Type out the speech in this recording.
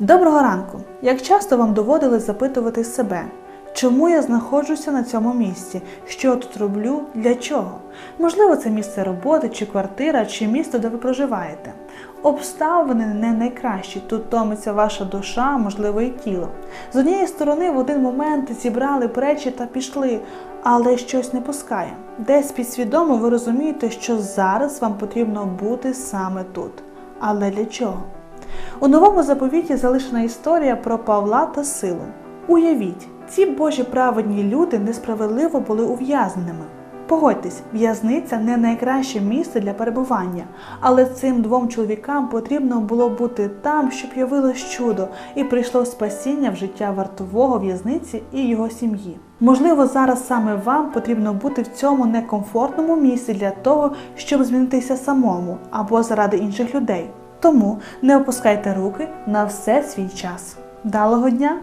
Доброго ранку! Як часто вам доводилось запитувати себе, чому я знаходжуся на цьому місці, що тут роблю, для чого? Можливо, це місце роботи, чи квартира, чи місто, де ви проживаєте. Обставини не найкращі, тут томиться ваша душа, можливо, і тіло. З однієї сторони, в один момент зібрали речі та пішли, але щось не пускає. Десь підсвідомо ви розумієте, що зараз вам потрібно бути саме тут. Але для чого? У новому заповіті залишена історія про Павла та силу. Уявіть, ці божі праведні люди несправедливо були ув'язненими. Погодьтесь, в'язниця не найкраще місце для перебування, але цим двом чоловікам потрібно було бути там, щоб явилось чудо, і прийшло спасіння в життя вартового в'язниці і його сім'ї. Можливо, зараз саме вам потрібно бути в цьому некомфортному місці для того, щоб змінитися самому або заради інших людей. Тому не опускайте руки на все свій час. Далого дня!